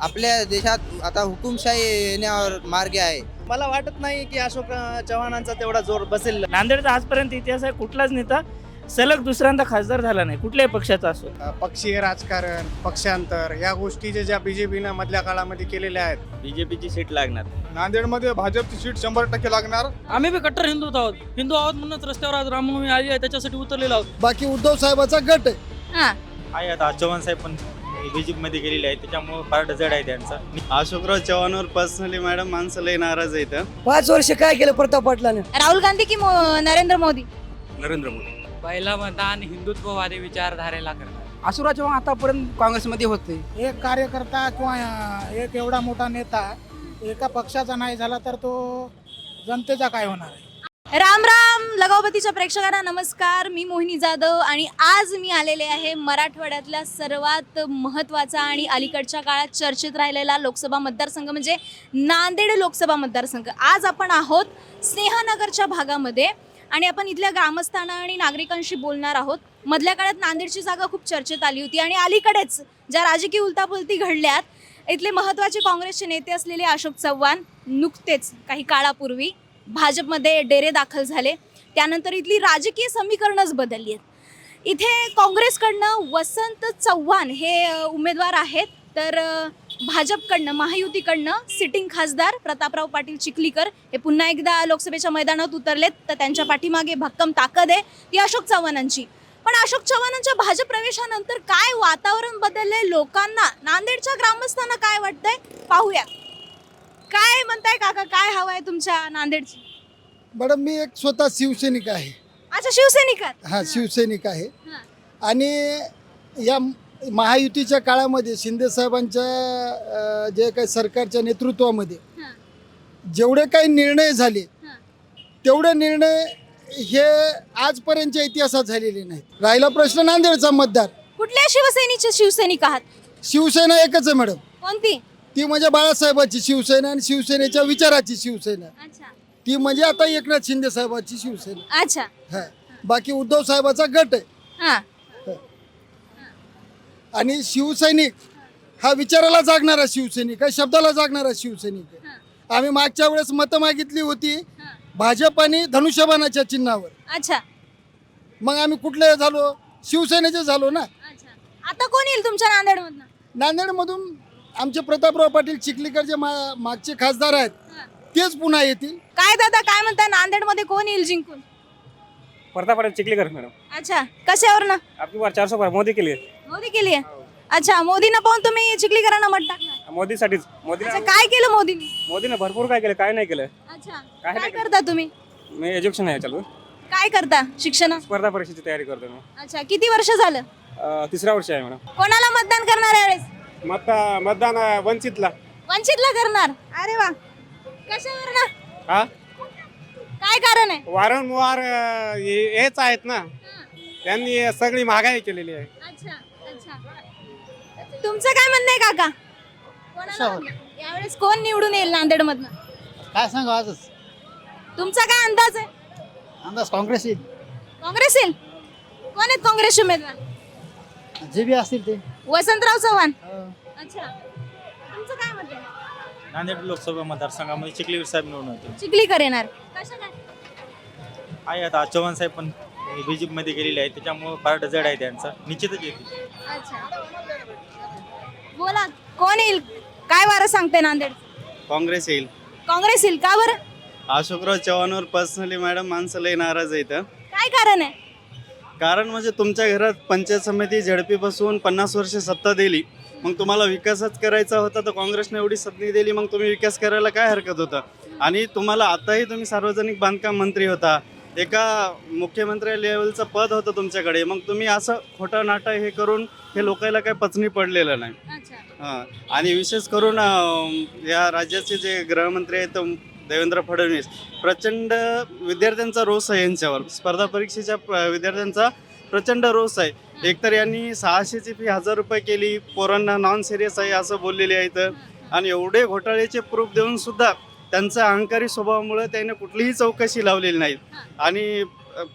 आपल्या देशात आता हुकुमशाही येण्यावर मार्ग आहे. मला वाटत नाही की अशोक चव्हाणांचा तेवढा जोर बसेल. नांदेडचा आजपर्यंत इतिहास आहे कुठलाच नेता सलग दुसऱ्यांदा खासदार झाला नाही कुठल्याही पक्षाचा असो. पक्षीय राजकारण पक्षांतर या गोष्टी जे ज्या बीजेपीनं मधल्या काळामध्ये केलेल्या आहेत. बीजेपीची सीट लागणार. नांदेडमध्ये भाजपची सीट शंभर टक्के लागणार. आम्ही बी कट्टर हिंदू आहोत. हिंदू आहोत म्हणूनच रस्त्यावर आज रामनवमी आली आहे त्याच्यासाठी उतरलेलो आहोत. बाकी उद्धव साहेबाचा गट आहे. आहे आता चव्हाण साहेब पण बीजेपी मध्ये गेलेले आहेत त्याच्यामुळे पार्ट जड आहे त्यांचा. अशोकराव चव्हाणवर पर्सनली मॅडम माणसं लई नाराज आहेत पाच वर्ष काय केलं प्रताप पाटलाने? राहुल गांधी की मो- नरेंद्र मोदी? नरेंद्र मोदी. पहिला मतदान हिंदुत्ववादी विचारधारेला करणार आसुरा जेव्हा आतापर्यंत काँग्रेसमध्ये होते. एक कार्यकर्ता किंवा एक एवढा मोठा नेता एका पक्षाचा नाही झाला तर तो जनतेचा काय होणार आहे? राम राम लगावतीच्या प्रेक्षकांना नमस्कार. मी मोहिनी जाधव आणि आज मी आलेले आहे मराठवाड्यातल्या सर्वात महत्त्वाचा आणि अलीकडच्या काळात चर्चेत राहिलेला लोकसभा मतदारसंघ म्हणजे नांदेड लोकसभा मतदारसंघ. आज आपण आहोत स्नेहनगरच्या भागामध्ये आणि आपण इथल्या ग्रामस्थांना आणि नागरिकांशी बोलणार आहोत. मधल्या काळात नांदेडची जागा खूप चर्चेत आली होती आणि अलीकडेच ज्या राजकीय उलतापुलती घडल्यात इथले महत्त्वाचे काँग्रेसचे नेते असलेले अशोक चव्हाण नुकतेच काही काळापूर्वी भाजपमध्ये डेरे दाखल झाले. त्यानंतर इथली राजकीय समीकरणच बदलली आहेत. इथे काँग्रेसकडनं वसंत चव्हाण हे उमेदवार आहेत. तर भाजपकडनं महायुतीकडनं सिटिंग खासदार प्रतापराव पाटील चिखलीकर हे पुन्हा एकदा लोकसभेच्या मैदानात उतरलेत. तर त्यांच्या पाठीमागे भक्कम ताकद आहे. ती अशोक चव्हाणांची. पण अशोक चव्हाणांच्या भाजप प्रवेशानंतर काय वातावरण बदललंय? लोकांना नांदेडच्या ग्रामस्थांना काय वाटतंय? पाहूया. काय म्हणताय काका? काय हवंय तुमच्या नांदेडची? मॅडम मी एक स्वतः शिवसैनिक आहे. अच्छा शिवसैनिक आहात. हा शिवसैनिक आहे. हा. आणि या महायुतीच्या काळामध्ये शिंदे साहेबांच्या अं, जे काही सरकारच्या नेतृत्वामध्ये हा. जेवढे काही निर्णय झाले हा. तेवढे निर्णय हे आजपर्यंतच्या इतिहासात झालेले नाहीत. राहिला प्रश्न नांदेडचा मतदार. कुठल्या शिवसेनेचे शिवसैनिक आहात? शिवसेना एकच आहे मॅडम. कोणती? ती म्हणजे बाळासाहेबाची शिवसेना आणि शिवसेनेच्या विचाराची शिवसेना. अच्छा. ती म्हणजे आता एकनाथ शिंदे साहेबाची शिवसेना. अच्छा. हा. बाकी उद्धव साहेबाचा गट आहे. हा. आणि शिवसैनिक हा विचाराला जागणारा शिवसैनिक आहे शब्दाला जागणारा शिवसैनिक आहे. आम्ही मागच्या वेळेस मतं मागितली होती भाजप आणि धनुष्यबाणाच्या चिन्हावर. अच्छा. मग आम्ही कुठले झालो? शिवसेनेचे झालो ना. अच्छा. आता कोण येईल तुमच्या नांदेडमधनं? नांदेडमधून आमचे प्रतापराव पाटील चिखलीकर जे मा मागचे खासदार आहेत तेच पुन्हा येतील. काय दादा काय म्हणताय? नांदेडमध्ये कोण येईल जिंकून? प्रताप चिखलीकर मॅडम. अच्छा. कशावर ना आपकी बार चारशे बार मोदी केली मोदी केली आहे? अच्छा मोदींना पाहून तुम्ही चिखलीकरांना मत टाकणार? मोदीसाठीच. अच्छा काय केलं मोदींनी? मोदीने भरपूर काय केलं काय नाही केलं. अच्छा. काय काय नाही करता तुम्ही? मी एज्युकेशन आहे चालू काय करता? शिक्षण स्पर्धा परीक्षेची तयारी करतो मी. अच्छा किती वर्ष झालं? अं, तिसऱ्या वर्षी आहे मॅडम. कोणाला मतदान करणार यावेळेस? मत मतदान वंचितला. वंचितला करणार अरे वा. कशावर ना? हा? काय कारण आहे? वारंवार अं, हे- हेच आहेत ना. त्यांनी सगळी महागाई केलेली आहे. अच्छा अच्छा. तुमचं काय म्हणणं आहे काका? कोणाला यावेळेस कोण निवडून येईल नांदेड मधनं काय सांगा आजच? तुमचा काय अंदाज आहे? अंदाज काँग्रेस येईल. काँग्रेस येईल? कोण आहेत काँग्रेसचे उमेदवार? जे बी असतील ते. वसंतराव चव्हाण. अच्छा. तुमचं काय मत आहे? नांदेड लोकसभा मतदारसंघामध्ये चिखलीकर साहेब निवडून होते चिखलीकर येणार. काय? आहे आता चव्हाण साहेब पण बीजेपी मध्ये गेलेले आहेत त्याच्यामुळे पार्ट जड आहे त्यांचा. निश्चितच येतील. अच्छा. बोला कोण येईल? काय वारं सांगते नांदेड? काँग्रेस येईल. काँग्रेस येईल का बरं? अशोकराव चव्हाणवर पर्सनली मॅडम माणसं लई नाराज आहेत काय कारण आहे? कारण म्हणजे तुमच्या घरात पंचायत समिती झडपीपासून पन्नास वर्ष सत्ता दिली मग तुम्हाला विकासच करायचा होता तर काँग्रेसने एवढी संधी दिली मग तुम्ही विकास करायला काय हरकत होतं? आणि तुम्हाला आताही तुम्ही सार्वजनिक बांधकाम मंत्री होता एका मुख्यमंत्री लेवलचं पद होतं तुमच्याकडे मग तुम्ही असं खोटं नाटं हे करून हे लोकांना काही पचनी पडलेलं नाही. हां. आणि विशेष करून अं, या राज्याचे जे गृहमंत्री आहेत देवेंद्र फडणवीस. प्रचंड विद्यार्थ्यांचा रोष आहे यांच्यावर. स्पर्धा परीक्षेच्या प- विद्यार्थ्यांचा प्रचंड रोष आहे. एकतर यांनी सहाशेची फी हजार रुपये केली. पोरांना नॉन सिरियस आहे असं बोललेले आहेत आणि एवढे घोटाळ्याचे प्रूफ देऊन सुद्धा त्यांचा अहंकारी स्वभावामुळे त्याने कुठलीही चौकशी लावलेली नाही. आणि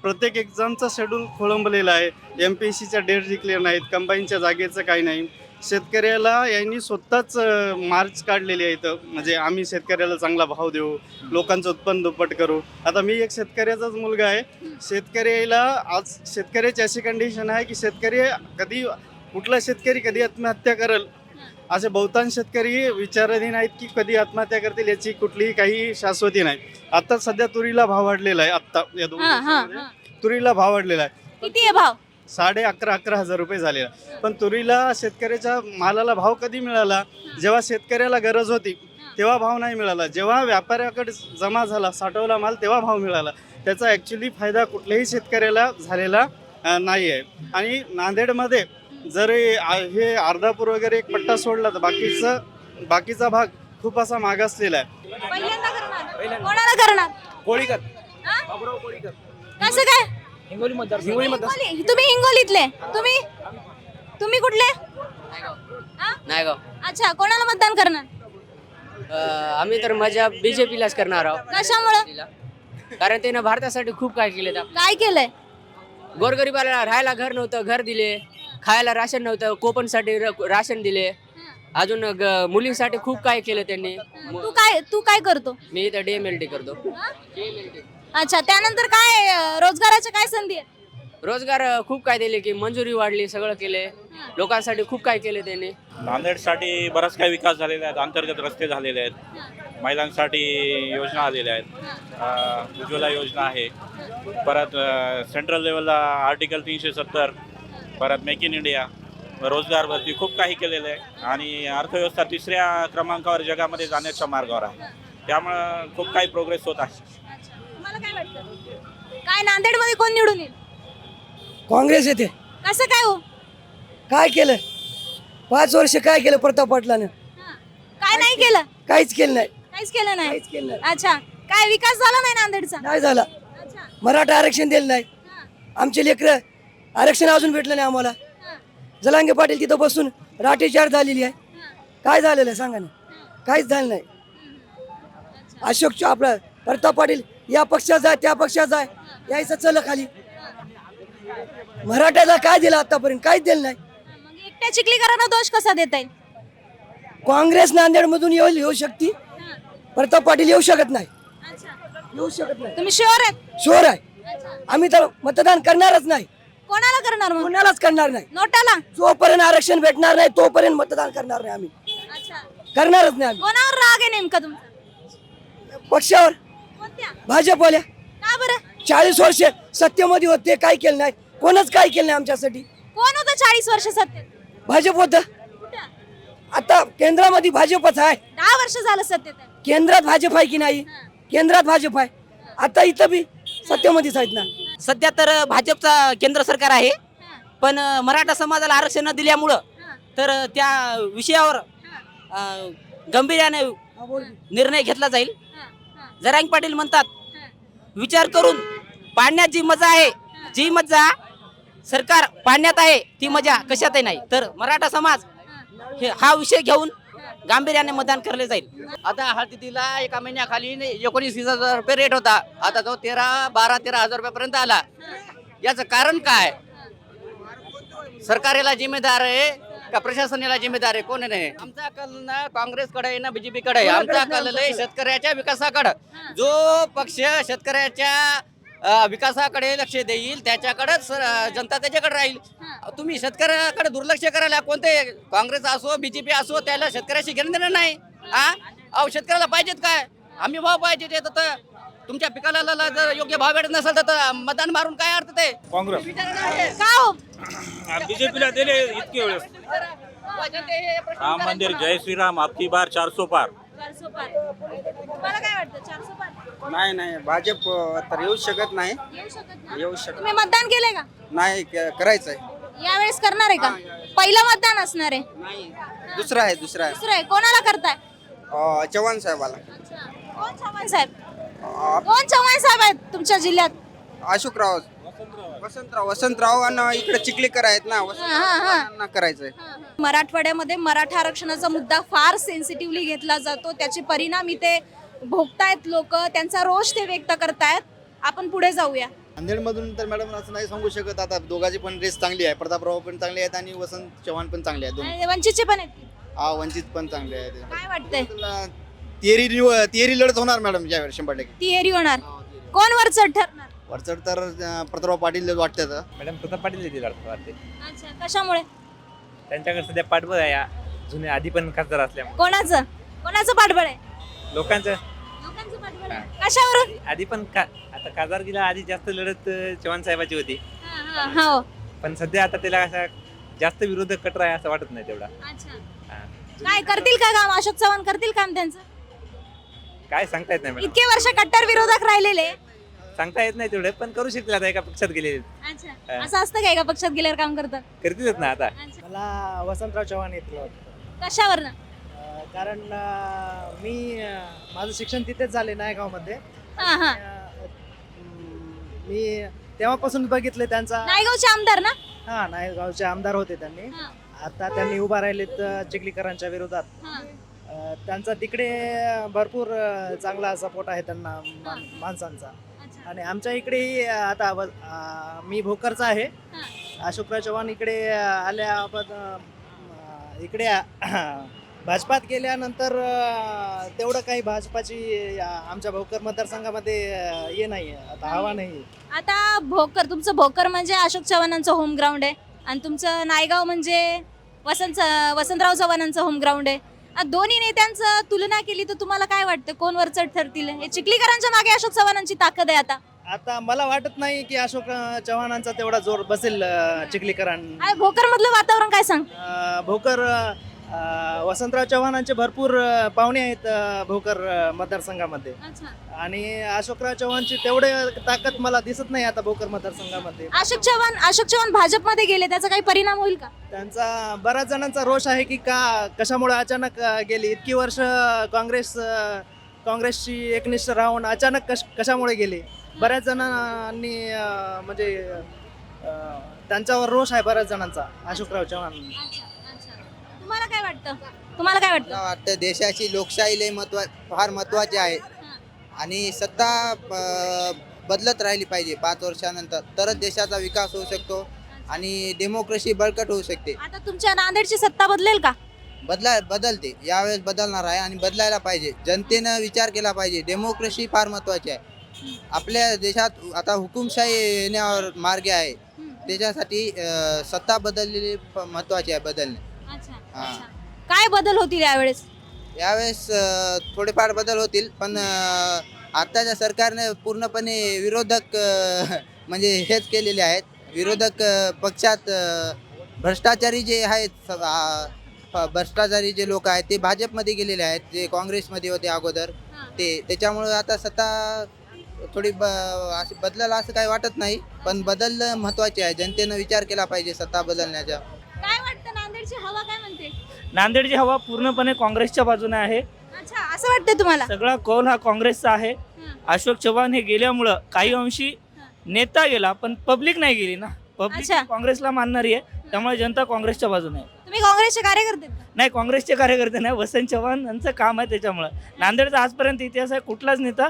प्रत्येक एक्झामचा शेड्यूल खोळंबलेला आहे. एम पी एस सीच्या डेट जिंकले नाहीत. कंबाईनच्या जागेचं काही नाही. शेतकऱ्याला यांनी स्वतःच मार्च काढलेली आहे इथं. म्हणजे आम्ही शेतकऱ्याला चांगला भाव देऊ लोकांचं उत्पन्न दुप्पट करू. आता मी एक शेतकऱ्याचाच मुलगा आहे. शेतकऱ्याला आज शेतकऱ्याची अशी कंडिशन आहे की शेतकरी कधी कुठला शेतकरी कधी आत्महत्या करेल? असे बहुतांश शेतकरी विचाराधीन आहेत की कधी आत्महत्या करतील याची कुठलीही काही शाश्वती नाही. आता सध्या तुरीला भाव वाढलेला आहे आत्ता या दोन. तुरीला भाव वाढलेला आहे. किती आहे भाव? साडे अकरा अकरा हजार रुपये झालेला. पण तुरीला शेतकऱ्याच्या मालाला भाव कधी मिळाला? जेव्हा शेतकऱ्याला गरज होती तेव्हा भाव नाही मिळाला. जेव्हा व्यापाऱ्याकडे जमा झाला साठवला माल तेव्हा भाव मिळाला. त्याचा ॲक्च्युली फायदा कुठल्याही शेतकऱ्याला झालेला नाही आहे आणि नांदेडमध्ये जर हे आ- अर्धापूर वगैरे एक पट्टा सोडला तर बाकीचं बाकीचा भाग खूप असा मागासलेला आहे. पहिल्यांदा करणार? कोणाला करणार? कोळीकर? कसं काय? हिंगोली मतदार हिंगोली? तुम्ही हिंगोलीतले. तुम्ही? तुम्ही कुठले? हा? नाही गो अच्छा कोणाला मतदान करणार? आम्ही तर माझ्या बीजेपीलाच करणार आहोत. कशामुळं? कारण त्यानं भारतासाठी खूप काय केले काय केलंय? गोरगरिबाला राहायला घर नव्हतं घर दिले. खायला राशन नव्हतं कोपनसाठी र- राशन दिले. अजून ग- मुलींसाठी खूप काय केलं त्यांनी. तू काय तू काय करतो? मी इथं डीएमएलटी करतो. अच्छा त्यानंतर काय अं, रोजगाराच्या काय संधी आहेत? रोजगार अं, खूप काय दिले की मंजुरी वाढली सगळं केले. लोकांसाठी खूप काय केले त्यांनी. नांदेडसाठी बराच काही विकास झालेला आहे अंतर्गत रस्ते झालेले आहेत. महिलांसाठी योजना आलेल्या आहेत. अं, उज्ज्वला योजना आहे. परत सेंट्रल लेवलला आर्टिकल तीनशे सत्तर परत मेक इन इंडिया. रोजगार भरती खूप काही केलेलं आहे. आणि अर्थव्यवस्था तिसऱ्या क्रमांकावर जगामध्ये जाण्याच्या मार्गावर आहे. त्यामुळं खूप काही प्रोग्रेस होत आहे. तुम्हाला काय वाटतं? काय नांदेडमध्ये कोण निवडून येईल? काँग्रेस येते. कसं काय हो? काय केलं? पाच वर्ष काय केलं प्रताप पाटलानं? काय नाही केलं? काहीच केलं नाही. काहीच केलं नाही? काहीच केलं नाही. अच्छा. काय विकास झाला नाही नांदेडचा? नाही झाला. अच्छा. मराठा आरक्षण दिलं नाही. आमचे लेकरं आरक्षण अजून भेटलं नाही आम्हाला. जलांगे पाटील तिथं बसून राठीचार झालेली आहे. काय झालेलं आहे सांगा ना? काहीच झालं नाही. अशोक आपला प्रताप पाटील या पक्षात जाय त्या पक्षात जाय यायचं चल खाली. मराठ्याला काय दिलं आतापर्यंत? काहीच दिलं नाही. मग एकट्या चिखलीकरांना दोष कसा देता येईल? काँग्रेस नांदेडमधून येऊ येऊ शकते. प्रताप पाटील येऊ शकत नाही. येऊ शकत नाही. तुम्ही शुअर आहेत? शोर आहे. आम्ही तर मतदान करणारच नाही. कोणाला करणार मग? कोणालाच करणार नाही. नोटाला? जोपर्यंत आरक्षण भेटणार नाही तोपर्यंत मतदान करणार नाही आम्ही. अच्छा. करणारच नाही कोणावर राग आहे नेमका तुमचा? पक्षावर. कोणत्या? भाजपवाल्या. का बरं? चाळीस वर्ष सत्तेमध्ये होते काय केलं नाही. कोणच काय केलं नाही आमच्यासाठी. कोण होतं चाळीस वर्ष सत्तेत? भाजप होतं. कुठं? आता केंद्रामध्ये भाजपच आहे. दहा वर्ष झालं सत्तेत. केंद्रात भाजप आहे की नाही? केंद्रात भाजप आहे. आता इथं बी सत्तेमध्येच आहेत ना. सध्या तर भाजपचा केंद्र सरकार आहे. पण मराठा समाजाला आरक्षण न दिल्यामुळं तर त्या विषयावर गंभीर्याने निर्णय घेतला जाईल. जरांग पाटील म्हणतात विचार करून पाडण्यात जी मजा आहे जी मजा सरकार पाडण्यात आहे ती मजा कशातही नाही. तर मराठा समाज हे हा विषय घेऊन गांभीर्याने मतदान करले जाईल. आता हळदीला एका महिन्याखाली एकोणीस वीस हजार रुपये रेट होता. आता तो तेरा बारा तेरा हजार रुपयापर्यंत आला. याचं कारण काय? सरकार याला जिम्मेदार आहे का प्रशासन याला जिम्मेदार आहे? कोण नाही आमचा कल ना काँग्रेसकडे आहे ना बीजेपी कडे आहे. आमचा कल आहे शेतकऱ्याच्या विकासाकडे. जो पक्ष शेतकऱ्याच्या अं, विकासाकडे लक्ष देईल त्याच्याकडेच अं, जनता त्याच्याकडे राहील. तुम्ही शेतकऱ्याकडे दुर्लक्ष करायला कोणते काँग्रेस असो बीजेपी असो त्याला शेतकऱ्याशी घेणं देणं नाही. हा? अहो शेतकऱ्याला पाहिजेत काय? आम्ही भाव पाहिजे ते तर तुमच्या पिकाला ला- ला जर योग्य भाव भेटत नसेल तर- तर मतदान मारून काय अर्थ ते? काँग्रेस. का हो? बीजेपीला दिले इतके वेळेस. राम मंदिर जय श्रीराम आपकी बार चार सो पार. चारशे पाच. तुम्हाला काय वाटतं? चारशे पाच नाही नाही. भाजप तर येऊ शकत नाही. येऊ शकत नाही येऊ शकत तुम्ही मतदान केलंय का? नाही करायचं आहे यावेळेस करणार आहे का? पहिलं मतदान असणार आहे. नाही. दुसरं आहे दुसरं आहे. दुसरं आहे. कोणाला करताय? अं, चव्हाण साहेबाला. कोण चव्हाण साहेब? अं, कोण चव्हाण साहेब आहेत तुमच्या जिल्ह्यात? अशोकराव वसंतराव वसंतराव आणि इकडे चिखलीकर आहेत ना हा, हा. वसंतराव करायचंय. मराठवाड्यामध्ये मराठा आरक्षणाचा मुद्दा फार सेन्सिटिव्हली घेतला जातो. त्याचे परिणाम इथे भोगतायत लोक त्यांचा रोष ते व्यक्त करतायत. आपण पुढे जाऊया. नांदेडमधून तर मॅडम असं नाही सांगू शकत आता. दोघांची पण रेस चांगली आहे. प्रतापराव पण चांगले आहेत आणि वसंत चव्हाण पण चांगले आहेत. दोन्ही. आणि वंचितचे पण आहेत. हा वंचित पण चांगले आहेत. काय वाटतंय? तिहेरी तिहेरी लढत होणार मॅडम यावेळी शंभर टक्के. तिहेरी होणार. कोण वर चढ ठरणार? वरचढ तर अं, प्रतापराव पाटील वाटतात मॅडम प्रताप पाटील येतील वाटते अच्छा कशामुळे? त्यांच्याकडे सध्या पाठबळ आहे या जुने आधी पण खासदार असल्यामुळे. कोणाचं? कोणाचं पाठबळ आहे? लोकांचं. लोकांचं पाठबळ आहे. कशावरून? आधी पण का आता खासदारकीला आधी जास्त लढत अं, चव्हाण साहेबाची होती. हा, हा, हो. पण सध्या आता त्याला असा जास्त विरोधक कटर आहे असं वाटत नाही तेवढा. अच्छा. हा. काय करतील का काम? अशोक चव्हाण करतील काम त्यांचं? काय सांगता येत नाही मॅडम. इतके वर्ष कट्टर विरोधक राहिलेले. सांगता येत नाही तेवढे पण करू शकतील आता एका पक्षात गेले अच्छा. असं असतं का एका पक्षात गेल्यावर काम करतात? करतीलच ना आता. मला वसंतराव चव्हाण येतील वाटतं. कशावरनं? अं, कारण अं, मी अं, माझं शिक्षण तिथेच झाले नायगावमध्ये. हा हा. अं, मी तेव्हापासून बघितले त्यांचा नायगावचे आमदार ना? हा नायगावचे आमदार होते त्यांनी. हा. आता त्यांनी उभा राहिलेत अं, चिखलीकरांच्या विरोधात. हा. अं, त्यांचा तिकडे भरपूर अं, चांगला सपोर्ट आहे त्यांना माणसांचा. आणि आमच्या इकडेही अं, आता मी भोकरचा आहे. हा. अशोकराव चव्हाण इकडे आल्याबाद अं, इकडे भाजपात गेल्यानंतर अं, तेवढं काही भाजपाची अं, आमच्या भोकर मतदारसंघामध्ये अं, हे नाही आता हवा नाही आता भोकर तुमचं भोकर म्हणजे अशोक चव्हाणांचं होम ग्राउंड आहे. आणि तुमचं नायगाव म्हणजे वसंत वसंतराव चव्हाणांचं होम ग्राउंड आहे. आ, दोन्ही नेत्यांचं तुलना केली तर तुम्हाला काय वाटतं? कोण वर चढ ठरतील? हे चिखलीकरांच्या मागे अशोक चव्हाणांची ताकद आहे आता. आता मला वाटत नाही की अशोक अं, चव्हाणांचा तेवढा जोर बसेल अं, चिखलीकरां आणि भोकर मधलं वातावरण काय सांग? अं, भोकर अं, वसंतराव चव्हाणांचे भरपूर पाहुणे आहेत भोकर मतदारसंघामध्ये. आणि अशोकराव चव्हाणची तेवढे ताकद मला दिसत नाही आता भोकर मतदारसंघामध्ये. अशोक चव्हाण अशोक चव्हाण भाजपमध्ये गेले त्याचा काही परिणाम होईल का? त्यांचा बऱ्याच जणांचा रोष आहे की का कशामुळे अचानक गेली? इतकी वर्ष काँग्रेस काँग्रेसची एकनिष्ठ राहून अचानक कश कशामुळे गेले? बऱ्याच जणांनी म्हणजे त्यांच्यावर रोष आहे बऱ्याच जणांचा अशोकराव चव्हाण. तुम्हाला काय वाटतं? तुम्हाला काय वाटतं? मला वाटतं देशाची लोकशाही लय महत्वा फार महत्वाची आहे. आणि सत्ता बदलत राहिली पाहिजे पाच वर्षानंतर. तरच देशाचा विकास होऊ शकतो आणि डेमोक्रेसी बळकट होऊ शकते. आता तुमच्या नांदेडची सत्ता बदलेल का? बदला बदलते. यावेळेस बदलणार आहे आणि बदलायला पाहिजे. जनतेनं विचार केला पाहिजे. डेमोक्रेसी फार महत्वाची आहे. आपल्या देशात आता हुकुमशाही येण्यावर मार्ग आहे. त्याच्यासाठी अं, सत्ता बदललेली प- महत्वाची आहे बदलणे. हा. काय बदल होतील यावेळेस? यावेळेस अ, थोडेफार बदल होतील पण अ, आताच्या सरकारने पूर्णपणे विरोधक अ, म्हणजे हेच केलेले आहेत. विरोधक अ, पक्षात अ, भ्रष्टाचारी जे आहेत स- आ, फ- भ्रष्टाचारी जे लोक आहेत ते भाजपमध्ये गेलेले आहेत जे काँग्रेसमध्ये होते अगोदर. ते त्याच्यामुळं आता सत्ता थोडी ब अशी बदलला असं काही वाटत नाही पण बदल महत्त्वाचे आहे. जनतेनं विचार केला पाहिजे सत्ता बदलण्याचा. काय वाटतं? हवा काय म्हणते? नांदेडची हवा पूर्णपणे काँग्रेसच्या बाजूने आहे. अच्छा असं वाटतं तुम्हाला? सगळा कौल हा काँग्रेसचा आहे. अशोक चव्हाण हे गेल्यामुळं काही अंशी नेता गेला पण पब्लिक नाही गेली ना. पब्लिक अच्छा. काँग्रेसला मानणारी आहे त्यामुळे जनता काँग्रेसच्या बाजूने आहे. तुम्ही काँग्रेसचे कार्यकर्ते? आहेत का? नाही काँग्रेसचे कार्यकर्ते नाही वसंत चव्हाण यांचं काम आहे त्याच्यामुळं. नांदेडचा आजपर्यंत इतिहास आहे कुठलाच नेता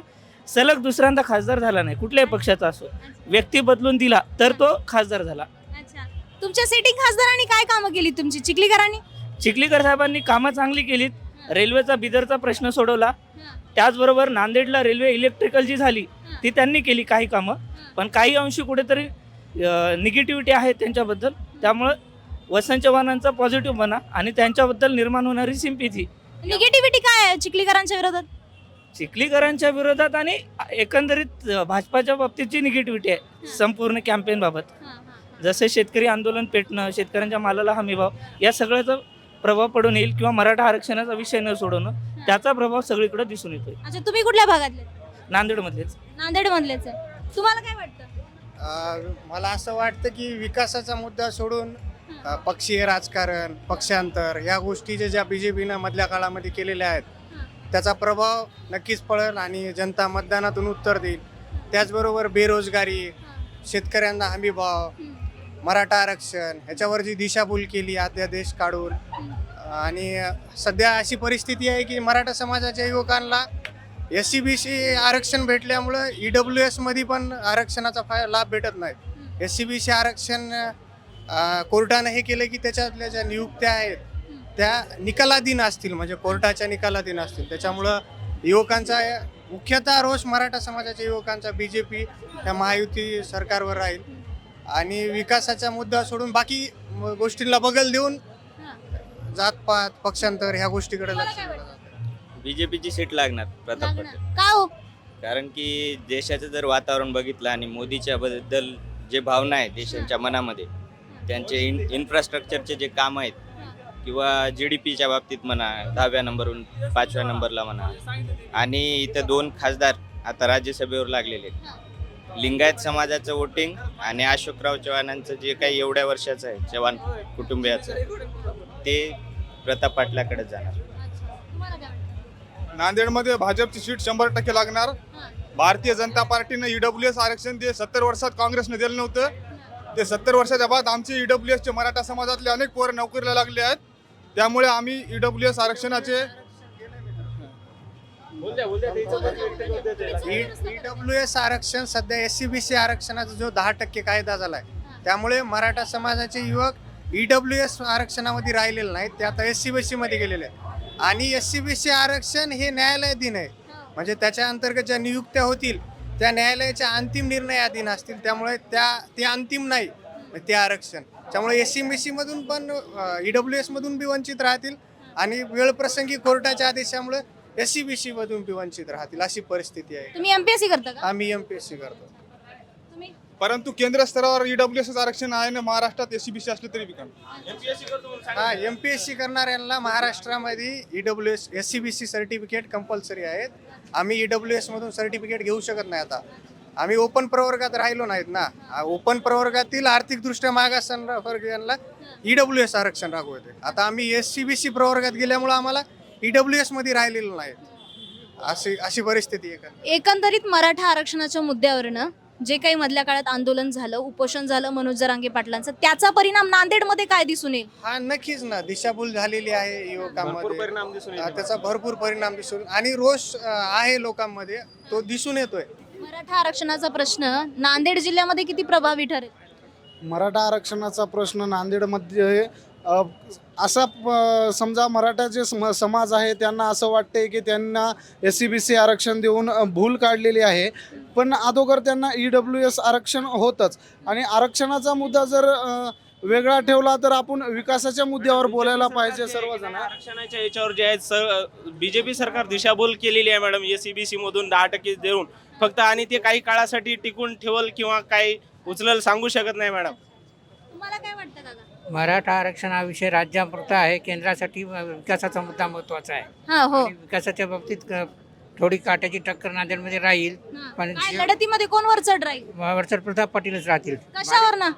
सलग दुसऱ्यांदा खासदार झाला नाही कुठल्याही पक्षाचा असो. व्यक्ती बदलून दिला तर तो खासदार झाला. तुमच्या सिटिंग खासदारांनी काय कामं केली तुमची? चिखलीकरांनी? चिखलीकर साहेबांनी कामं चांगली केलीत. रेल्वेचा बिदरचा प्रश्न सोडवला. त्याचबरोबर नांदेडला रेल्वे इलेक्ट्रिकल जी झाली ती त्यांनी केली काही कामं. पण काही अंशी कुठेतरी निगेटिव्हिटी आहे त्यांच्याबद्दल. त्यामुळं वसंत चव्हाणांचा पॉझिटिव्ह बना आणि त्यांच्याबद्दल निर्माण होणारी सिम्पिथी निगेटिव्हिटी काय आहे चिखलीकरांच्या विरोधात? चिखलीकरांच्या विरोधात आणि एकंदरीत भाजपाच्या बाबतीतची निगेटिव्हिटी आहे संपूर्ण कॅम्पेन बाबत. जसे शेतकरी आंदोलन पेटणं शेतकऱ्यांच्या मालाला हमीभाव या सगळ्याचा प्रभाव पडून येईल किंवा मराठा आरक्षणाचा विषय न सोडवणं त्याचा प्रभाव सगळीकडे दिसून येतोय. अच्छा तुम्ही कुठल्या भागातले? नांदेडमधलेच. नांदेड मधलेच आहे. तुम्हाला काय वाटतं? अ, मला असं वाटतं की विकासाचा मुद्दा सोडून अ, पक्षीय राजकारण पक्षांतर या गोष्टी जे ज्या बी जे पीनं मधल्या काळामध्ये केलेल्या आहेत त्याचा प्रभाव नक्कीच पडेल आणि जनता मतदानातून उत्तर देईल. त्याचबरोबर बेरोजगारी शेतकऱ्यांना हमीभाव मराठा आरक्षण ह्याच्यावर जी दिशाभूल केली अध्यादेश काढून. आणि सध्या अशी परिस्थिती आहे की मराठा समाजाच्या युवकांना एस सी बी सी आरक्षण भेटल्यामुळं ई डब्ल्यू एसमध्ये पण आरक्षणाचा फाय लाभ भेटत नाही एस सी बी सी आरक्षण कोर्टानं हे केलं की त्याच्यातल्या ज्या नियुक्त्या आहेत त्या निकालाधीन असतील म्हणजे कोर्टाच्या निकालाधीन असतील. त्याच्यामुळं युवकांचा मुख्यतः रोष मराठा समाजाच्या युवकांचा. बी जे पी या महायुती सरकारवर राहील. आणि विकासाचा मुद्दा सोडून बाकी गोष्टींना बगल देऊन जातपात पक्षांतर ह्या गोष्टीकडे लक्ष. दिलं जातं. बीजेपीची सीट लागणार प्रताप लागणार. पटेल. का हो? कारण की देशाचं जर वातावरण बघितलं आणि मोदीच्या बद्दल जे भावना आहे देशाच्या मनामध्ये त्यांचे इन इन्फ्रास्ट्रक्चरचे जे काम आहेत किंवा जी डी पीच्या बाबतीत म्हणा दहाव्या नंबरहून पाचव्या नंबरला म्हणा. आणि इथं दोन खासदार आता राज्यसभेवर लागलेले आहेत. लिंगायत समाजाचं वोटिंग आणि अशोकराव चव्हाणांचं जे काही एवढ्या वर्षाचं आहे चव्हाण कुटुंबियाचं ते प्रताप पाटलाकडे जाणार. नांदेडमध्ये भाजपची सीट शंभर टक्के लागणार. भारतीय जनता पार्टीनं ईडब्ल्यू एस आरक्षण ते सत्तर वर्षात काँग्रेसने दिलं नव्हतं. ते सत्तर वर्षाच्या बाद आमचे ईडब्ल्यू एसचे मराठा समाजातले अनेक पोरं नोकरीला लागले आहेत. त्यामुळे आम्ही ईडब्ल्यू एस आरक्षणाचे ईडब्ल्यू एस आरक्षण सध्या एस सी बी सी आरक्षणाचा जो दहा टक्के कायदा झालाय त्यामुळे मराठा समाजाचे युवक ईडब्ल्यू एस आरक्षणामध्ये राहिलेले नाहीत ते आता एस सी बी सी मध्ये गेलेले आहेत. आणि एस सी बी सी आरक्षण हे न्यायालयाधीन आहे. म्हणजे त्याच्या अंतर्गत ज्या नियुक्त्या होतील त्या न्यायालयाच्या अंतिम निर्णयाधीन असतील त्यामुळे त्या ते अंतिम नाही ते आरक्षण. त्यामुळे एस सी बी सी मधून पण ईडब्ल्यू एस मधून बी वंचित राहतील आणि वेळप्रसंगी कोर्टाच्या आदेशामुळे एस सी बी सी मधून बी वंचित राहतील अशी परिस्थिती आहे. तुम्ही एमपीएससी करता का? आम्ही एम पी एस सी करतो. तुम्ही? परंतु केंद्र स्तरावर ईडब्ल्यू एस आरक्षण आहे ना महाराष्ट्रात एस सी बी सी असले तरी हा एम पी एस सी करणाऱ्यांना महाराष्ट्रामध्ये EW S S C B C certificate compulsory आहेत. आम्ही ईडब्ल्यू एस मधून सर्टिफिकेट घेऊ शकत नाही आता. आम्ही ओपन प्रवर्गात राहिलो नाहीत ना. ओपन प्रवर्गातील आर्थिकदृष्ट्या मागास वर्गीयांना ईडब्ल्यू एस आरक्षण लागू होते आता आम्ही एस सी बी सी प्रवर्गात गेल्यामुळे आम्हाला ईडब्ल्यू एसमध्ये राहिलेलं नाही. अशी अशी परिस्थिती आहे का एकंदरीत मराठा आरक्षणाच्या मुद्द्यावरनं जे काही मधल्या काळात आंदोलन झालं उपोषण झालं मनोज जरांगे पाटलांचं त्याचा परिणाम नांदेडमध्ये काय दिसून येईल? हा नक्कीच ना. दिशाभूल झालेली आहे युवकांमध्ये. हा, त्याचा भरपूर परिणाम दिसून आणि रोष अं, आहे लोकांमध्ये. तो दिसून येतोय. मराठा आरक्षणाचा प्रश्न नांदेड जिल्ह्यामध्ये किती प्रभावी ठरेल? मराठा आरक्षणाचा प्रश्न नांदेडमध्ये अ, असा प- समजा मराठा जे सम समाज आहे त्यांना असं वाटते की त्यांना एस सी बी सी आरक्षण देऊन भूल काढलेली आहे. पण अगोदर त्यांना ई डब्ल्यू एस आरक्षण होतंच. आणि आरक्षणाचा मुद्दा जर वेगळा ठेवला तर आपण विकासाच्या मुद्द्यावर बोलायला पाहिजे सर्वजण. आरक्षणाच्या याच्यावर जे आहेत सर बीजेपी सरकार दिशाभूल केलेली आहे madam. S C B C मधून दहा टक्के देऊन. फक्त आणि ते काही काळासाठी टिकून ठेवल किंवा काही उचलल सांगू शकत नाही मॅडम. तुम्हाला काय वाटतं काका मराठा आरक्षण हा विषय राज्यापुरता आहे केंद्रासाठी विकासाचा मुद्दा महत्त्वाचा आहे. हा हो. आणि विकासाच्या बाबतीत अ, थोडी काट्याची टक्कर नांदेडमध्ये राहील पण काय लढतीमध्ये कोण वर चढ राहील? वरचर प्रताप पाटीलच राहतील. कशावर ना?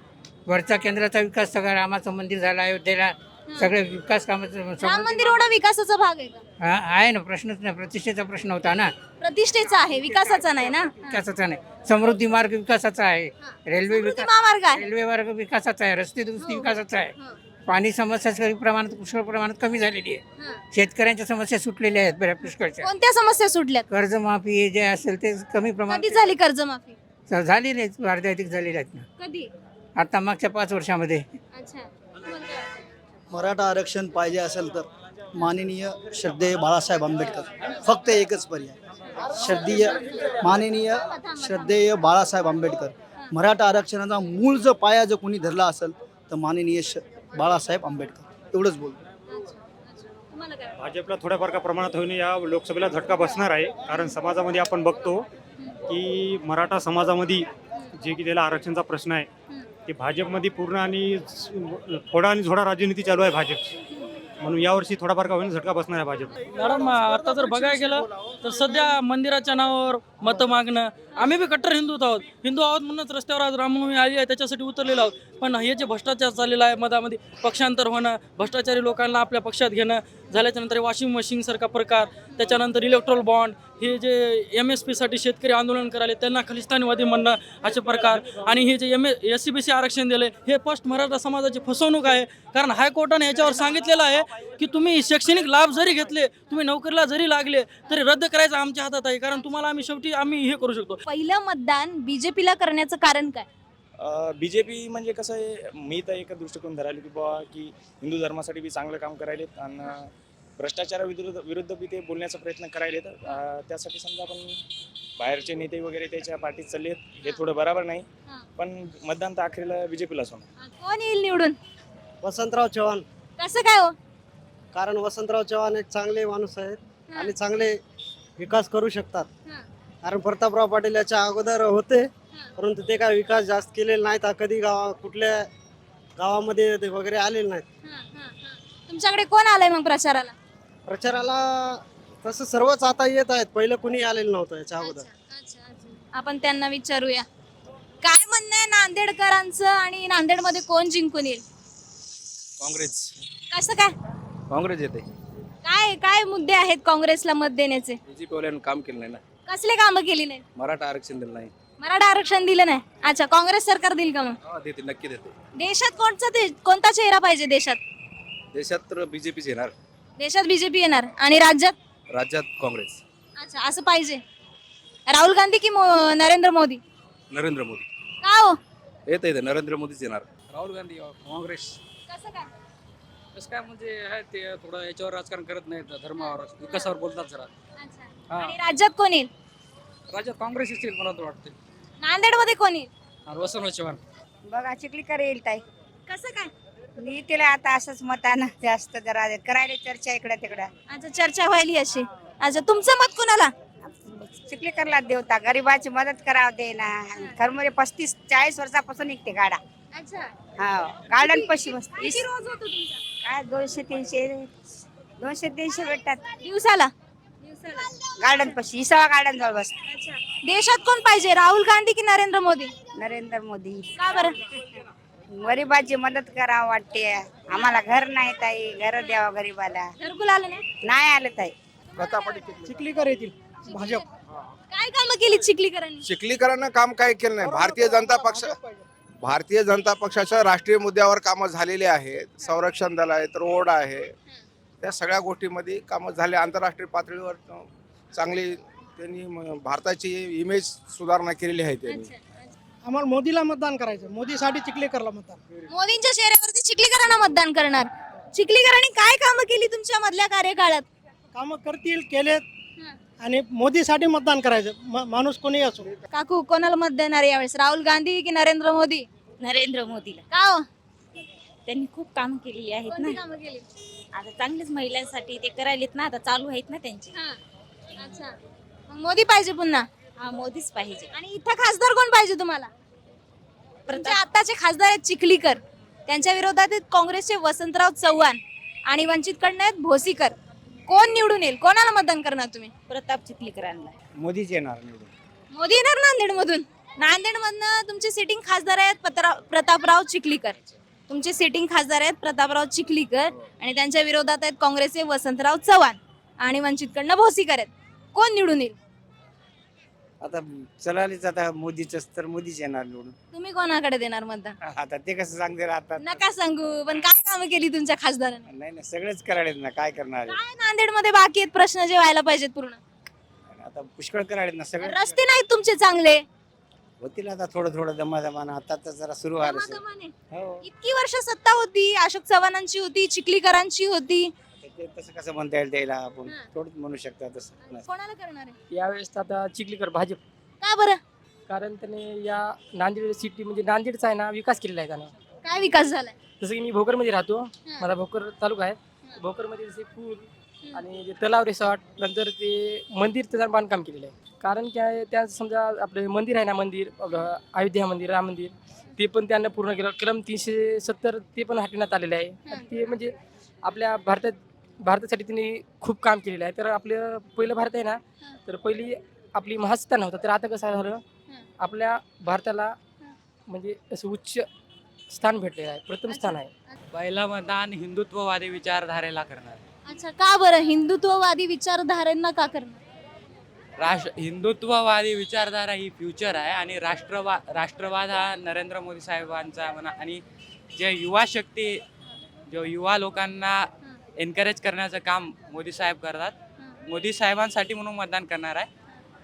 वरचा केंद्राचा विकास सगळा रामाचं मंदिर झाला अयोध्येला सगळे विकास कामाचं राम मंदिर एवढा विकासाचा भाग आहे का? हा, आहे ना प्रश्नच नाही प्रतिष्ठेचा प्रश्न होता ना. प्रतिष्ठेचा आहे विकासाचा नाही ना? विकासाचा नाही. समृद्धी मार्ग विकासाचा आहे. रेल्वे विकास महामार्ग आहे. रेल्वे मार्ग विकासाचा आहे. रस्ते दुरुस्ती विकासाचा आहे. पाणी समस्या काही प्रमाणात पुष्कळ प्रमाणात कमी झालेली आहे. शेतकऱ्यांच्या समस्या सुटलेल्या आहेत बऱ्या पुष्कळच्या कोणत्या समस्या सुटल्यात? कर्जमाफी जे असेल ते कमी कधी प्रमाणात झाली कर्जमाफी? झालेले आहेत. अर्ध्या अधिक झालेले आहेत ना. कधी? आता मागच्या पाच वर्षामध्ये. अच्छा. मराठा आरक्षण पाहिजे असेल तर माननीय श्रद्धेय बाळासाहेब आंबेडकर. फक्त एकच पर्याय. श्रद्धेय माननीय श्रद्धेय बाळासाहेब आंबेडकर. मराठा आरक्षणाचा मूळ जर पाया जर कोणी धरला असेल तर माननीय श बाळासाहेब आंबेडकर. एवढंच बोल. भाजपला थोड्याफार का प्रमाणात होईन या लोकसभेला झटका बसणार आहे. कारण समाजामध्ये आपण बघतो की मराठा समाजामध्ये जे की त्याला आरक्षणचा प्रश्न आहे ते भाजपमध्ये पूर्ण आणि फोडा आणि झोडा राजनीती चालू आहे भाजपची. म्हणून यावर्षी थोडाफार का होईल झटका बसणार आहे भाजप. मॅडम आता जर बघायला गेलं तर सध्या मंदिराच्या नावावर मतं मागणं आम्ही बी कट्टर हिंदू आहोत. हिंदू आहोत म्हणूनच रस्त्यावर आज रामभूमी आली आहे त्याच्यासाठी उतरलेलो आहोत. पण हे जे भ्रष्टाचार चाललेला आहे मधामध्ये पक्षांतर होणं भ्रष्टाचारी लोकांना आपल्या पक्षात घेणं झाल्याच्यानंतर वॉशिंग मशीनसारखा प्रकार त्याच्यानंतर इलेक्ट्रॉल बॉन्ड हे जे एम एस पीसाठी शेतकरी आंदोलन करायले त्यांना खलिस्तानवादी म्हणणं असे प्रकार. आणि हे जे M S C B C आरक्षण दिले हे फर्स्ट मराठा समाजाची फसवणूक आहे. कारण हायकोर्टाने याच्यावर सांगितलेलं आहे की तुम्ही शैक्षणिक लाभ जरी घेतले तुम्ही नोकरीला जरी लागले तरी रद्द करायचं आमच्या हातात आहे. कारण तुम्हाला आम्ही शेवटी आम्ही हे करू शकतो. पहिलं मतदान बीजेपीला करण्याचं कारण काय? बी जे पी म्हणजे कसं आहे मी तर एक दृष्टिकोन धरायला की बुवा की हिंदू धर्मासाठी बी चांगलं काम करायलेत आणि भ्रष्टाचाराविरुद्ध विरुद्ध बी ते बोलण्याचा प्रयत्न करायलेत. त्यासाठी समजा आपण बाहेरचे नेते वगैरे त्याच्या पार्टीत चालले हे थोडं बरोबर नाही. पण मतदान तर अखेरीला बी जे पीलाच होणार. कोण येईल निवडून? वसंतराव चव्हाण. कसं काय हो? कारण वसंतराव चव्हाण एक चांगले माणूस आहेत आणि चांगले विकास करू शकतात. कारण प्रतापराव पाटील याच्या अगोदर होते. परंतु ते काय विकास जास्त केलेले नाहीत कधी गावा कुठल्या गावामध्ये ते वगैरे आलेले नाहीत. तुमच्याकडे कोण आलंय मग प्रचाराला? प्रचाराला तसं सर्वच आता येत आहेत. पहिलं कुणी आलेलं नव्हतं याच्या अगोदर. आपण त्यांना विचारूया. काय म्हणणं आहे नांदेडकरांचं आणि नांदेडमध्ये कोण जिंकून येईल? काँग्रेस. कसं काय? काँग्रेस येते. काय काय मुद्दे आहेत काँग्रेसला मत देण्याचे? बी जे पीवाल्यानं काम केलं नाही ना. कसले कामं केली नाही मराठा आरक्षण दिलं नाही. मराठा आरक्षण दिलं नाही. अच्छा काँग्रेस सरकार देईल का मग? हा, देते नक्की देते. देशात कोणचा ते- कोणता चेहरा पाहिजे देशात? देशात तर बी जे पीच येणार. देशात बीजेपी येणार. आणि राज्यात? राज्यात काँग्रेस. अच्छा असं पाहिजे. राहुल गांधी की मो- नरेंद्र मोदी? नरेंद्र मोदी. का हो? येते येते नरेंद्र मोदीच येणार. राहुल गांधी काँग्रेस. कसं काय? कसं काय म्हणजे आहे ते थोडं याच्यावर राजकारण करत नाहीत धर्मावर. विकासावर बोलतात जरा. आणि राज्यात कोण येईल? राज्यात काँग्रेस येईल मला तर वाटते नांदेडमध्ये कोण? येईल वसंत चव्हाण. बघा चिखलीकर येईल ताई. कसं काय? मी तिला आता असंच मतानं जास्त जरा करायला चर्चा इकडे तिकडं. अच्छा चर्चा व्हायली अशी. अच्छा तुमचं मत कुणाला? चिखलीकरला देवता गरीबाची मदत करावं दे ना. खरमध्ये पस्तीस चाळीस वर्षापासून निघते गाडा. अच्छा. हा गार्डन पशी मस्त. किती रोज होतो तुमचा? काय दोनशे तीनशे दोनशे तीनशे भेटतात. दिवसाला? गार्डन पशी इसावा गार्डन जवळ बस. देशात कोण पाहिजे? राहुल गांधी की नरेंद्र मोदी? नरेंद्र मोदी. का बरं? गरीबाची मदत करावं वाटते. आम्हाला घर नाही ताई घर द्यावं गरीबाला. घरकुल आलं नाही? नाही आलं ताई. चिखलीकर येतील भाजप. काय कामं केली चिखलीकरांनी? चिखलीकरांना काम काय केलं नाही. भारतीय जनता पक्ष भारतीय जनता पक्षाच्या राष्ट्रीय मुद्द्यावर कामं झालेली आहेत. संरक्षण दल आहेत रोड आहे. त्या सगळ्या गोष्टीमध्ये कामं झाले. आंतरराष्ट्रीय पातळीवर चांगली त्यांनी भारताची इमेज सुधारणा केलेली आहे त्यांनी. आम्हाला मोदीला मतदान करायचं मोदीसाठी चिखलीकरला मतदान. मोदींच्या चेहऱ्यावरती चिखलीकरांना मतदान करणार. चिखलीकरांनी काय कामं केली तुमच्या मधल्या कार्यकाळात? कामं करतील केलेत. आणि मोदीसाठी मतदान करायचं म- माणूस कोणी असो. काकू कोणाला मत देणार यावेळेस? राहुल गांधी की नरेंद्र मोदी? नरेंद्र मोदीला. का हो? त्यांनी खूप काम केलेली आहेत कोणती ना कामं केली? आता चांगलीच महिलांसाठी ते करायलेत ना आता चालू आहेत ना त्यांचे. अच्छा. मग मोदी पाहिजे पुन्हा? हा मोदीच पाहिजे. आणि इथं खासदार कोण पाहिजे तुम्हाला? तुमचे आताचे खासदार आहेत चिखलीकर. त्यांच्या विरोधात आहेत काँग्रेसचे वसंतराव चव्हाण आणि वंचितकडनं आहेत भोसीकर. कोण निवडून येईल? कोणाला मतदान करणार तुम्ही? प्रताप चिखलीकरांना. मोदीच येणार निवडून. मोदी येणार नांदेड मधून नांदेड मधनं तुमचे सिटिंग खासदार आहेत पत्रा- प्रतापराव चिखलीकर. तुमचे सिटिंग खासदार आहेत प्रतापराव चिखलीकर आणि त्यांच्या विरोधात आहेत काँग्रेसचे वसंतराव चव्हाण आणि वंचितकडनं भोसीकर आहेत. कोण निवडून येईल? आता चलालीच आता मोदीच तर मोदीच येणार निवडून. तुम्ही कोणाकडे देणार मतदान? आता ते कसं सांगते आता? नका सांगू पण काय कामं केली तुमच्या खासदारांनी? नाही नाही सगळेच करायलेत ना काय करणार? आहे? काय नांदेडमध्ये बाकी आहेत प्रश्न जे व्हायला पाहिजेत पूर्ण? आता पुष्कळ करायलेत ना सगळे. रस्ते नाहीत तुमचे चांगले. होतील आता थोडं थोडं दमा दमानं आता तर जरा सुरू व्हायला दमादमाने. हो. इतकी वर्ष सत्ता होती अशोक चव्हाणांची होती चिखलीकरांची होती. ते तसं कसं म्हणता येईल त्याला आपण थोडंच म्हणू शकता तसं. कोणाला करणार आहे? यावेळेस आता चिखलीकर भाजप. का बरं? कारण त्याने या नांदेड सिटी म्हणजे नांदेडचा आहे ना विकास केलेला आहे त्याने. काय विकास झालाय? जसं की मी भोकरमध्ये राहतो. माझा भोकर तालुका आहे. भोकरमध्ये जसे पूल आणि जे तलाव रिसॉर्ट नंतर ते मंदिर त्याचं बांधकाम केलेलं आहे. कारण काय त्या समजा आपलं मंदिर आहे ना मंदिर अयोध्या मंदिर राम मंदिर ते पण त्यांना पूर्ण केलं. कलम तीनशे सत्तर ते पण हटवण्यात आलेलं आहे. ते म्हणजे आपल्या भारतात भारतासाठी त्यांनी खूप काम केलेलं आहे. तर आपलं पहिलं भारत आहे ना तर पहिली आपली महासत्ता नव्हतं. तर आता कसं झालं आपल्या भारताला म्हणजे असं उच्च स्थान भेटलेलं आहे. प्रथम स्थान आहे. पहिलं मतदान हिंदुत्ववादी विचारधारेला करणार. अच्छा का बरं? हिंदुत्ववादी विचारधारांना का करणार? राष्ट्र हिंदुत्ववादी विचारधारा ही फ्युचर आहे आणि राष्ट्रवा राष्ट्रवाद हा नरेंद्र मोदी साहेबांचा म्हणा आणि जे युवा शक्ती जो युवा लोकांना एनकरेज करण्याचं काम मोदी साहेब करतात. मोदी साहेबांसाठी म्हणून मतदान करणार आहे.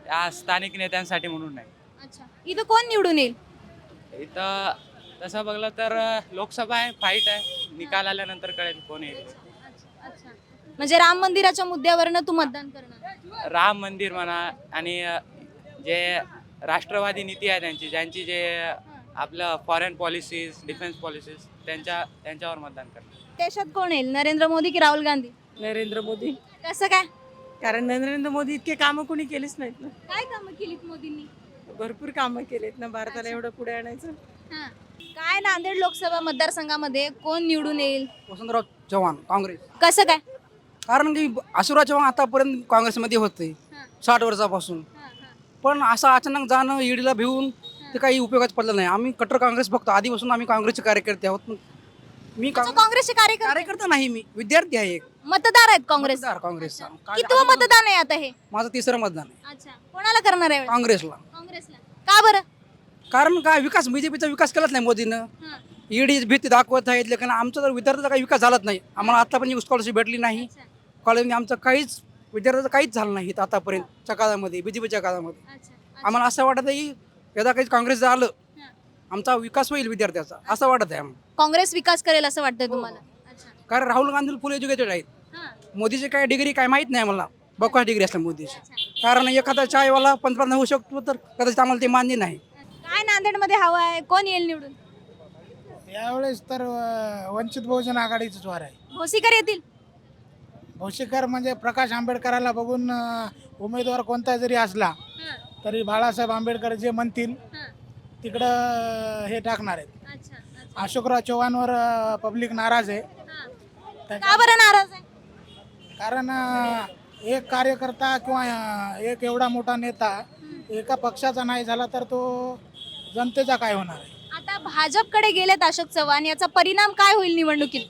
या स्थानिक नेत्यांसाठी म्हणून नाही. अच्छा. इथं कोण निवडून येईल? इथं तसं बघलं तर लोकसभा आहे फाईट आहे. निकाल आल्यानंतर कळेल कोण येईल. म्हणजे राम मंदिराच्या मुद्द्यावरनं तू मतदान करणार. राम मंदिर म्हणा आणि जे राष्ट्रवादी नीती आहे त्यांची ज्यांची जे आपलं फॉरेन पॉलिसीज डिफेन्स पॉलिसीज त्यांच्या त्यांच्यावर मतदान करणार. देशात कोण येईल? नरेंद्र मोदी की राहुल गांधी? नरेंद्र मोदी. कसं काय? कारण नरेंद्र मोदी इतके कामं कोणी केलीच नाहीत ना. काय कामं केलीत मोदींनी? भरपूर कामं केलेत ना भारताला एवढं पुढे आणायचं. हा. काय नांदेड लोकसभा मतदारसंघामध्ये कोण निवडून येईल? वसंतराव चव्हाण काँग्रेस. कसं काय? कारण की आशुराव चव्हाण आतापर्यंत काँग्रेसमध्ये होते साठ वर्षापासून. पण असं अचानक जाणं ईडीला भिवून ते काही उपयोगाचं पडलं नाही. आम्ही कट्टर काँग्रेस बघतो आधीपासून आम्ही काँग्रेसचे कार्यकर्ते आहोत. पण मी काँग्रेसचे कार्यकर्ते? कार्यकर्ता नाही मी विद्यार्थी आहे एक. मतदार आहेत काँग्रेस. काँग्रेसचा किती मतदान आहे आता हे? माझं तिसरं मतदान आहे. कोणाला करणार आहे? काँग्रेसला. काँग्रेसला. का बरं? कारण काय विकास बीजेपीचा विकास केलाच नाही मोदीनं. ईडी भीती दाखवत आहेत लेकिन आमचा तर विद्यार्थ्याचा काही विकास झालाच नाही. आम्हाला आतापर्यंत स्कॉलरशिप भेटली नाही. कॉलेजमध्ये आमचं काहीच विद्यार्थ्याचं काहीच झालं नाही इथं आतापर्यंतच्या काळामध्ये बीजेपीच्या काळामध्ये. आम्हाला असं वाटत आहे की यदा काही काँग्रेस आलं आमचा विकास होईल विद्यार्थ्याचा असं वाटत आहे आम्हाला. काँग्रेस विकास करेल असं वाटतंय तुम्हाला? कारण राहुल गांधी फुल एज्युकेटेड आहेत. मोदीचे काय डिग्री काय माहीत नाही आम्हाला बकवास डिग्री असल्या मोदीची. कारण एखादा चायवाला पंतप्रधान होऊ शकतो तर कदाचित आम्हाला ते मान्य नाही. काय नांदेडमध्ये हवा आहे? कोण येईल निवडून? यावेळेस तर अं, वंचित बहुजन आघाडीचं ज्वार आहे. भोसीकर येतील? भौशिकर म्हणजे प्रकाश आंबेडकराला बघून उमेदवार कोणता जरी असला तरी बाळासाहेब आंबेडकर जे म्हणतील तिकडं हे टाकणार आहेत. अशोकराव चव्हाणवर पब्लिक नाराज आहे. का बरं नाराज आहे? कारण एक कार्यकर्ता किंवा एक एवढा मोठा नेता एका पक्षाचा नाही झाला तर तो जनतेचा काय होणार आहे? आता भाजपकडे गेलेत अशोक चव्हाण याचा परिणाम काय होईल निवडणुकीत?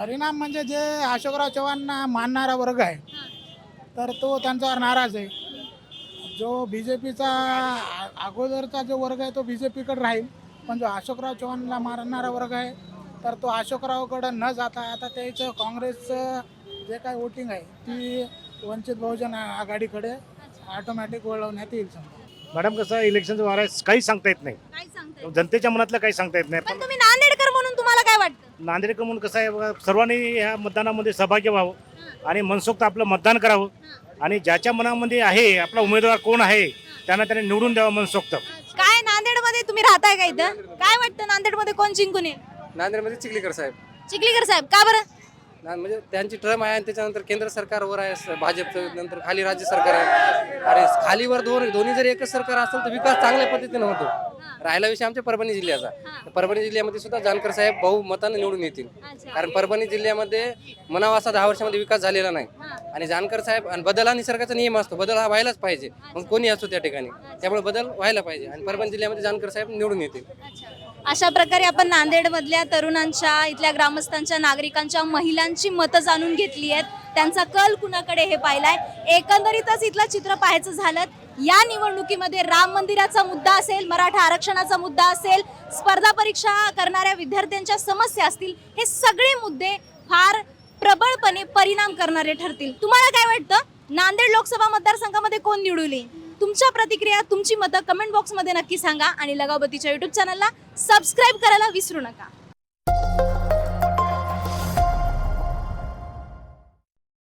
परिणाम म्हणजे जे अशोकराव चव्हाणना मानणारा वर्ग आहे तर तो त्यांच्यावर नाराज आहे. जो बी जे पीचा अगोदरचा जो वर्ग आहे तो बी जे पीकडे राहील पण जो अशोकराव चव्हाणला मारणारा वर्ग आहे तर तो अशोकरावकडं न जाता आता त्याचं काँग्रेसचं जे काही वोटिंग आहे ती वंचित बहुजन आघाडीकडे ऑटोमॅटिक वळवण्यात येईल समजा. मॅडम कसं इलेक्शनचं वारा काही सांगता येत नाही. जनतेच्या मनातलं काही सांगता येत नाही. पण तुम्ही नांदेडकर म्हणून तुम्हाला काय वाटतं? नांदेडकर म्हणून कसं आहे बघा, सर्वांनी ह्या मतदानामध्ये सहभागी व्हावं आणि मनसोक्त आपलं मतदान करावं. आणि ज्याच्या मनामध्ये आहे आपला उमेदवार कोण आहे त्यांना त्याने निवडून द्यावं मनसोक्त. काय नांदेडमध्ये तुम्ही राहताय का इथं? काय वाटतं नांदेडमध्ये कोण जिंकून येईल? नांदेडमध्ये चिखलीकर साहेब. चिखलीकर साहेब का बरं? म्हणजे त्यांची टर्म आहे आणि त्याच्यानंतर केंद्र सरकारवर आहे भाजपचं नंतर खाली राज्य सरकार आहे. अरे खालीवर दोन दोन्ही जर एकच सरकार असेल तर विकास चांगल्या पद्धतीने होतो. राहिला विषय आमच्या परभणी जिल्ह्याचा. परभणी जिल्ह्यामध्ये सुद्धा जानकर साहेब बहुमताने निवडून येतील. कारण परभणी जिल्ह्यामध्ये मनावा असा दहा वर्षामध्ये विकास झालेला नाही. आणि जानकर साहेब आणि बदल हा निसर्गाचा नियम असतो. बदल हा व्हायलाच पाहिजे. मग कोणी असतो त्या ठिकाणी. त्यामुळे बदल व्हायला पाहिजे. आणि परभणी जिल्ह्यामध्ये जानकर साहेब निवडून येतील. अशा प्रकारे आपण नांदेडमधल्या तरुणांच्या इथल्या ग्रामस्थांच्या नागरिकांच्या महिलांची मतं जाणून घेतली आहेत. त्यांचा कल कुणाकडे हे पाहिलाय? एकंदरीतच इथलं चित्र पाहायचं झालं या निवडणुकीमध्ये राम मंदिराचा मुद्दा असेल मराठा आरक्षणाचा मुद्दा असेल स्पर्धा परीक्षा करणाऱ्या विद्यार्थ्यांच्या समस्या असतील हे सगळे मुद्दे फार प्रबळपणे परिणाम करणारे ठरतील. तुम्हाला काय वाटतं? नांदेड लोकसभा मतदारसंघामध्ये कोण निवडून येईल? तुमच्या प्रतिक्रिया तुमची मतं कमेंट बॉक्समध्ये नक्की सांगा आणि लगावबतीच्या यूट्यूब चॅनलला सबस्क्राईब करायला विसरू नका.